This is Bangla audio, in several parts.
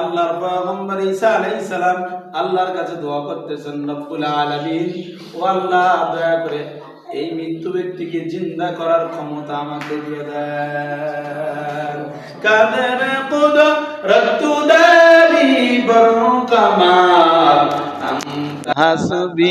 আল্লাহর পয়গম্বর ঈসা আলাইহিস সালাম আল্লাহর কাছে দোয়া করতেছেন, রব্বুল আলামিন। ও আল্লাহ, দয়া করে এই মৃত্যু ব্যক্তিকে জিন্দা করার ক্ষমতা আমাকে দিয়ে দেন। কাদের কুদরত দারি বরকামা হাসবি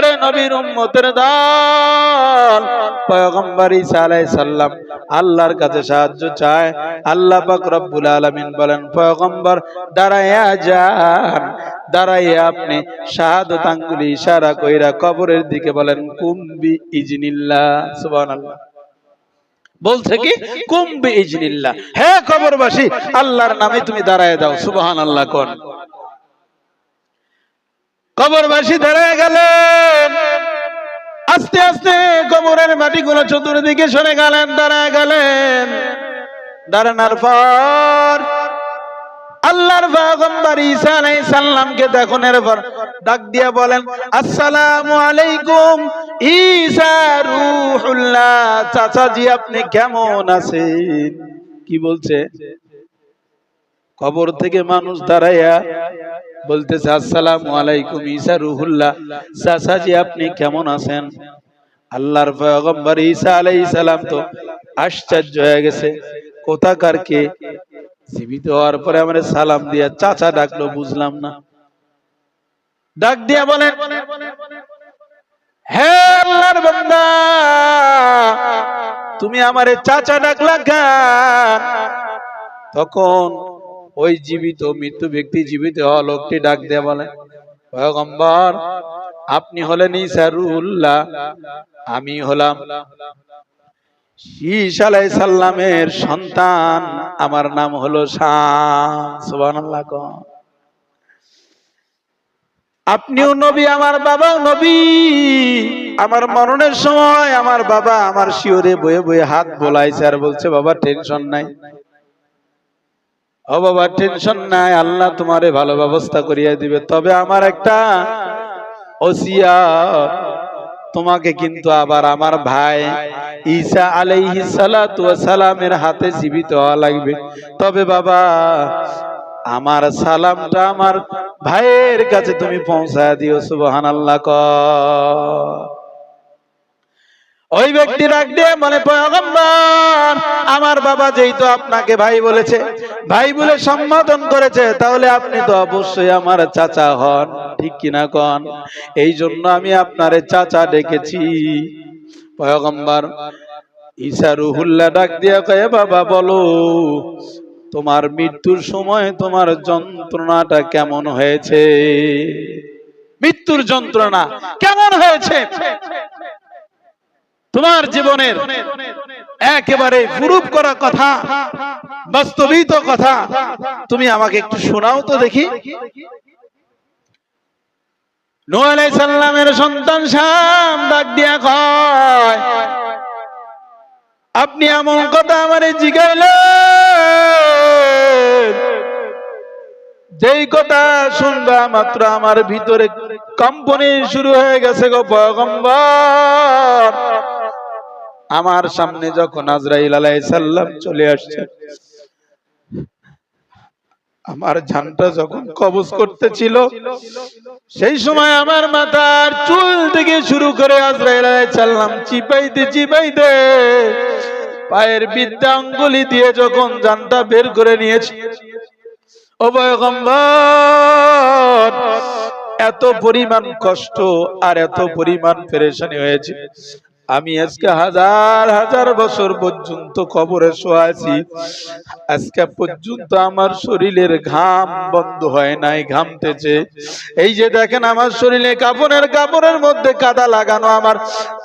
আরে নবীর উম্মতের দল পয়গম্বর ঈসা আলাইহিস সালাম আল্লাহর কাছে সাহায্য চায়। আল্লাহ পাক রব্বুল আলামিন বলেন, পয়গম্বর, দাঁড়াইয়া যান। দাঁড়াইয়া আপনি শাহাদত আঙ্গুলি ইশারা কইরা কবরের দিকে বলেন, কুম্বি ইজনিল্লাহ। সুবহানাল্লাহ। বলছে কি? কুম্বি ইজনিল্লাহ। হে কবরবাসী, আল্লাহর নামে তুমি দাঁড়ায় দাও সুবহানাল্লাহ কোন? কবরবাসী দাঁড়ায় গেলেন। আস্তে আস্তে কবরের মাটিগুলো চতুর্দিকে সরে গেলেন, দাঁড়ায় গেলেন। দাঁড়ানোর পর আল্লাহর পয়গম্বর ঈসা আলাইহিস সালামকে দেখুন, এরপর ডাক দিয়া বলেন, আসসালামু আলাইকুম, ঈসা রূহুল্লাহ চাচাজি আপনি কেমন আছেন? কি বলছে? কবর থেকে মানুষ দাঁড়াইয়া বলতেছে, আসসালামু আলাইকুম ঈসা রুহুল্লাহ। চাচাজি, আপনি কেমন আছেন? আল্লাহর পয়গম্বর ঈসা আলাইহিস সালাম তো আশ্চর্য হয়ে গেছে, কোথাকার কে? জীবিত হওয়ার পরে আমারে সালাম দিয়া চাচা ডাকলো, বুঝলাম না। ডাক দিয়া বলেন হে আল্লাহর বান্দা, তুমি আমারে চাচা ডাকলা কেন? তখন ওই জীবিত, মৃত্যু ব্যক্তি জীবিত হওয়া লোকটি ডাক দিয়ে বলে, পয়গম্বর, আপনি হলেন ইসারুল্লাহ আমি হলাম সাল্লামের সন্তান, আমার নাম হলো আপনিও নবী, আমার বাবাও নবী। আমার মরণের সময় আমার বাবা আমার শিওরে বয়ে বয়ে হাত বোলাইছে আর বলছে, বাবা টেনশন নাই। ও বাবা টেনশন নাই, আল্লাহ তোমারে ভালো ব্যবস্থা করিয়া দিবে। তবে আমার একটা ওসিয়া, তোমাকে কিন্তু আবার আমার ভাই ঈসা আলাইহিস সালাতু সালামের হাতে জীবিত হওয়া লাগবে। তবে বাবা, আমার সালামটা আমার ভাইয়ের কাছে তুমি পৌঁছায় দিও, সুবহানাল্লাহ ক ওই ব্যক্তি ডাক দিয়ে মানে পয়গম্বর, আমার বাবা যেই তো আপনাকে ভাই বলেছে, ভাই বলে সম্বোধন করেছে, তাহলে আপনি তো অবশ্যই আমার চাচা হন। ঠিক কিনা কন? এই জন্য আমি আপনারে চাচা ডেকেছি। পয়গম্বর ঈসা রুহুল্লাহ ডাক দিয়া কয়ে, বাবা, বলো, তোমার মৃত্যুর সময় তোমার যন্ত্রণাটা কেমন হয়েছে? মৃত্যুর যন্ত্রণা কেমন হয়েছে? তোমার জীবনের একেবারে প্রুফ করা কথা, বাস্তবিত কথা, তুমি আমাকে একটু শোনাও তো দেখি। সালামের সন্তান আপনি এমন কথা আমারে জিগাইলেন। যেই কথা শুনবা মাত্র আমার ভিতরে কম্পনি শুরু হয়ে গেছে গো পয়গম্বর। আমার সামনে যখন আজরাইল আলাইহিস সালাম চলে আসছে, আমার ঝানটা যখন কবজ করতেছিল, সেই সময় আমার মাথার চুল থেকে শুরু করে আজরাইল আলাইহিস সালাম চিপাইতে চিপাইতে পায়ের বিদ্যা আঙ্গুলি দিয়ে যখন জানটা বের করে নিয়েছে এত পরিমাণ কষ্ট আর এত পরিমাণ পেরেশানি হয়েছে। আমি আজকে হাজার হাজার বছর পর্যন্ত কবরে শোয়াছি। আজকে পর্যন্ত আমার শরীরের ঘাম বন্ধ হয় নাই ঘামতেছে এই যে দেখেন আমার শরীরে কাপড়ের কাপড়ের মধ্যে কাদা লাগানো আমার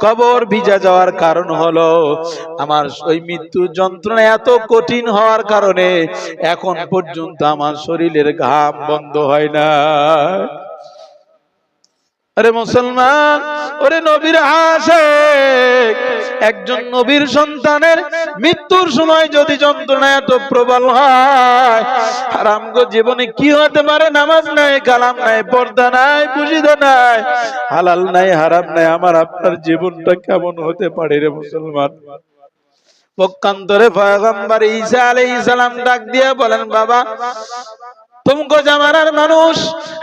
কবর ভিজা যাওয়ার কারণ হলো, আমার ওই মৃত্যু যন্ত্রণা এত কঠিন হওয়ার কারণে এখন পর্যন্ত আমার শরীরের ঘাম বন্ধ হয় না আরে মুসলমান, ওরে নবীর আশে একজন নবীর সন্তানের মৃত্যুর সময় যদি যন্ত্রণা এত প্রবল হয় আর আমগো জীবনে কি হতে পারে? নামাজ নাই, কালাম নাই, পর্দা নাই পুজিদা নাই, হালাল নাই, হারাম নাই, আমার আপনার জীবনটা কেমন হতে পারে রে মুসলমান? পক্ষান্তরে পয়গম্বর ঈসা আলাইহিস সালাম ডাক দিয়ে বলেন, বাবা, তুমকো জামানার মানুষ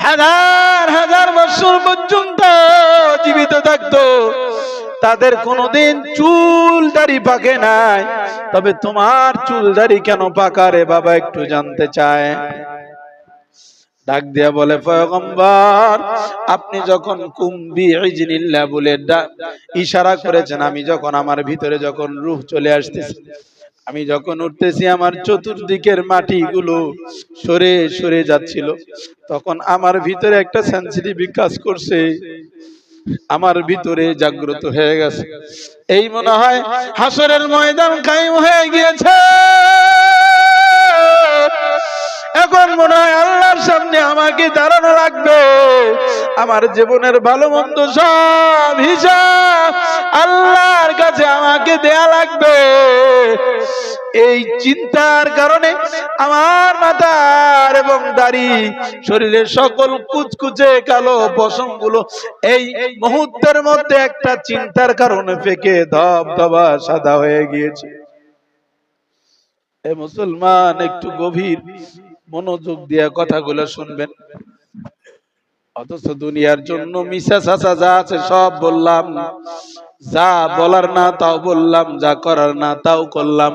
হাজার হাজার বছর পর্যন্ত জীবিত থাকতো। তাদের কোনোদিন চুল দাড়ি পাকে নাই। তবে তোমার চুল দাড়ি কেন পাকা রে বাবা একটু জানতে চায়। ডাক দিয়া বলে, পয়গম্বর, আপনি যখন কুম্বি ইজনিল্লাহ বলে ইশারা করেছেন, আমি যখন আমার ভিতরে যখন রূহ চলে আসতেছে আমি যখন উঠতেছি আমার চতুর্দিকের মাটিগুলো সরে সরে যাচ্ছিল, তখন আমার ভিতরে একটা সেন্সিটিভ কাজ করছে, আমার ভিতরে জাগ্রত হয়ে গেছে। এই মনে হয় হাসরের ময়দান কায়েম হয়ে গিয়েছে। এখন মনে হয় আল্লাহর সামনে আমাকে দাঁড়ানো লাগবে। আমার জীবনের ভালো মন্দ সব হিসাব আল্লাহর কাছে আমাকে দেয়া লাগবে। এই চিন্তার কারণে আমার মাথার এবং দাড়ি, শরীরের সকল কুচকুচে কালো পশমগুলো এই মুহূর্তের মধ্যে একটা চিন্তার কারণে ফেকে ধব ধবা সাদা হয়ে গিয়েছে। এ মুসলমান, একটু গভীর মনোযোগ দিয়ে কথাগুলো শুনবেন। অথচ দুনিয়ার জন্য মিশা চাচা যা আছে সব বললাম। যা বলার না তাও বললাম যা করার না তাও করলাম।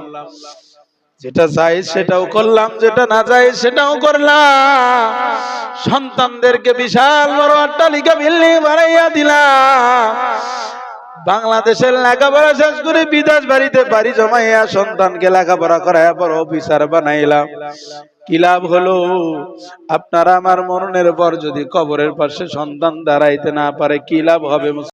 যেটা চাই সেটাও করলাম যেটা না চাই সেটাও করলাম। সন্তানদেরকে বিশাল বড় অট্টালিকা বিল্ডিং বানাইয়া দিলাম। বাংলাদেশের লেখাপড়া শেষ করে বিদেশ বাড়িতে বাড়ি জমাইয়া সন্তানকে লেখাপড়া করাইয়া পর অফিসার বানাইলাম। কি লাভ হলো? আপনারা আমার মরণের পর যদি কবরের পাশে সন্তান দাঁড়াইতে না পারে, কি লাভ হবে